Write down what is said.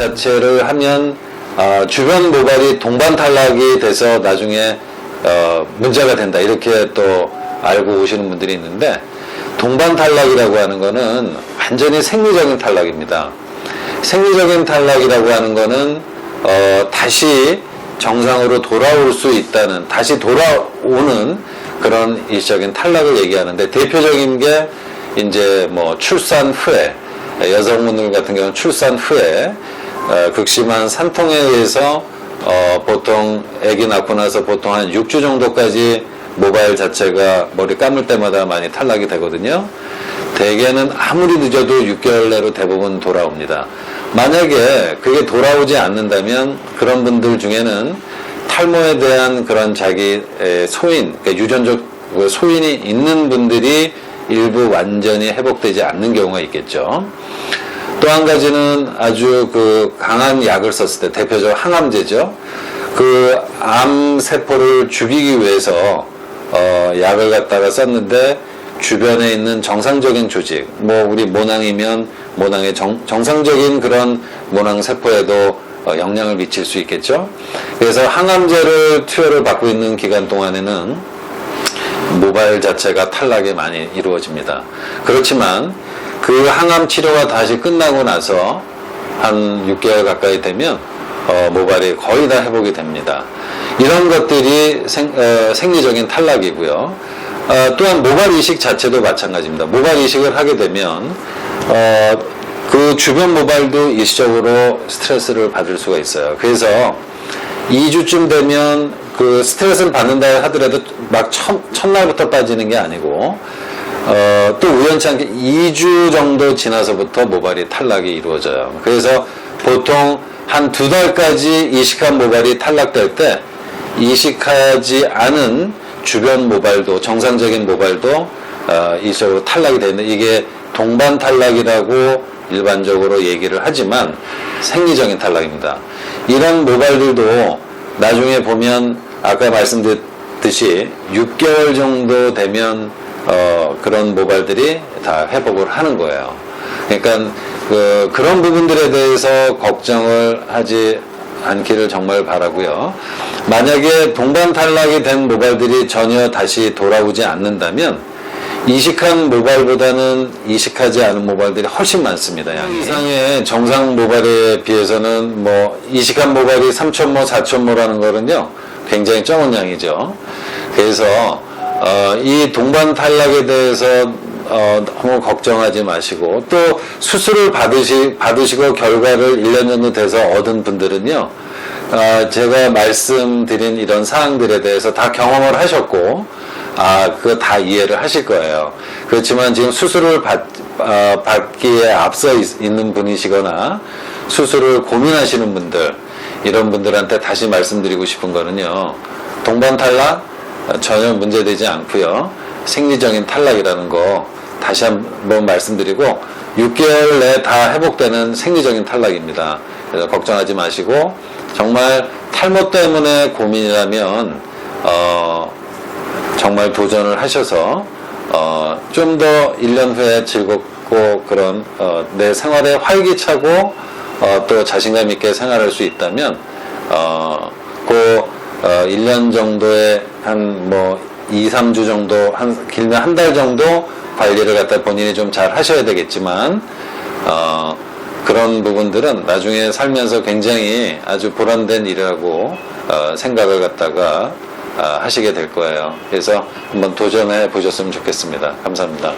자체를 하면 아, 주변 모발이 동반 탈락이 돼서 나중에 어, 문제가 된다 이렇게 또 알고 오시는 분들이 있는데 동반 탈락이라고 하는 거는 완전히 생리적인 탈락입니다. 생리적인 탈락이라고 하는 거는 어, 다시 정상으로 돌아올 수 있다는 다시 돌아오는 그런 일시적인 탈락을 얘기하는데 대표적인 게 이제 뭐 출산 후에 여성분들 같은 경우는 출산 후에 어, 극심한 산통에 의해서 어, 보통 아기 낳고 나서 보통 한 6주 정도까지 모발 자체가 머리 감을 때마다 많이 탈락이 되거든요. 대개는 아무리 늦어도 6개월 내로 대부분 돌아옵니다. 만약에 그게 돌아오지 않는다면 그런 분들 중에는 탈모에 대한 그런 자기 에, 소인, 그러니까 유전적 그 소인이 있는 분들이 일부 완전히 회복되지 않는 경우가 있겠죠. 또 한 가지는 아주 그 강한 약을 썼을 때 대표적으로 항암제죠. 그 암 세포를 죽이기 위해서 어, 약을 갖다가 썼는데 주변에 있는 정상적인 조직, 뭐 우리 모낭이면 모낭의 정, 정상적인 그런 모낭 세포에도 어, 영향을 미칠 수 있겠죠. 그래서 항암제를 투여를 받고 있는 기간 동안에는 모발 자체가 탈락이 많이 이루어집니다. 그렇지만 그 항암 치료가 다시 끝나고 나서 한 6개월 가까이 되면 어, 모발이 거의 다 회복이 됩니다. 이런 것들이 생, 어, 생리적인 탈락이고요. 어, 또한 모발 이식 자체도 마찬가지입니다. 모발 이식을 하게 되면 어, 그 주변 모발도 일시적으로 스트레스를 받을 수가 있어요. 그래서 2주쯤 되면 그 스트레스를 받는다 하더라도 막 첫, 첫날부터 빠지는 게 아니고 어, 또 우연치 않게 2주 정도 지나서부터 모발이 탈락이 이루어져요. 그래서 보통 한 두 달까지 이식한 모발이 탈락될 때 이식하지 않은 주변 모발도 정상적인 모발도 어, 일시적으로 탈락이 되는 이게 동반 탈락이라고 일반적으로 얘기를 하지만 생리적인 탈락입니다. 이런 모발들도 나중에 보면 아까 말씀드렸듯이 6개월 정도 되면 어, 그런 모발들이 다 회복을 하는 거예요. 그러니까 그, 그런 부분들에 대해서 걱정을 하지 않기를 정말 바라고요. 만약에 동반 탈락이 된 모발들이 전혀 다시 돌아오지 않는다면 이식한 모발보다는 이식하지 않은 모발들이 훨씬 많습니다. 양이. 이상의 정상 모발에 비해서는 뭐 이식한 모발이 3,000모, 4,000모라는 거는요 굉장히 적은 양이죠. 그래서 어, 이 동반 탈락에 대해서 어, 너무 걱정하지 마시고 또 수술을 받으시, 받으시고 결과를 1년 정도 돼서 얻은 분들은요 어, 제가 말씀드린 이런 사항들에 대해서 다 경험을 하셨고 아, 그거 다 이해를 하실 거예요. 그렇지만 지금 수술을 받, 어, 받기에 앞서 있, 있는 분이시거나 수술을 고민하시는 분들, 이런 분들한테 다시 말씀드리고 싶은 거는요. 동반 탈락 어, 전혀 문제되지 않고요. 생리적인 탈락이라는 거 다시 한번 말씀드리고 6개월 내에 다 회복되는 생리적인 탈락입니다. 그래서 걱정하지 마시고 정말 탈모 때문에 고민이라면 어, 정말 도전을 하셔서 어, 좀 더 1년 후에 즐겁고 그런 어, 내 생활에 활기차고 어, 또 자신감 있게 생활할 수 있다면 어, 그 어, 1년 정도의 한뭐 2, 3주 정도 한 길면 한 달 정도 관리를 갖다 본인이 좀 잘 하셔야 되겠지만 어, 그런 부분들은 나중에 살면서 굉장히 아주 보람된 일이라고 어, 생각을 갖다가 아, 하시게 될 거예요. 그래서 한번 도전해 보셨으면 좋겠습니다. 감사합니다.